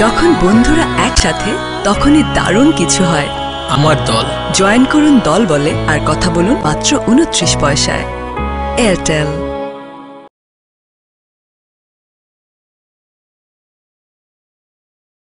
যখন বন্ধুরা একসাথে তখনই দারুণ কিছু হয়। আমার দল। জয়েন করুন দল বলে আর কথা বলুন মাত্র উনত্রিশ পয়সায়। এয়ারটেল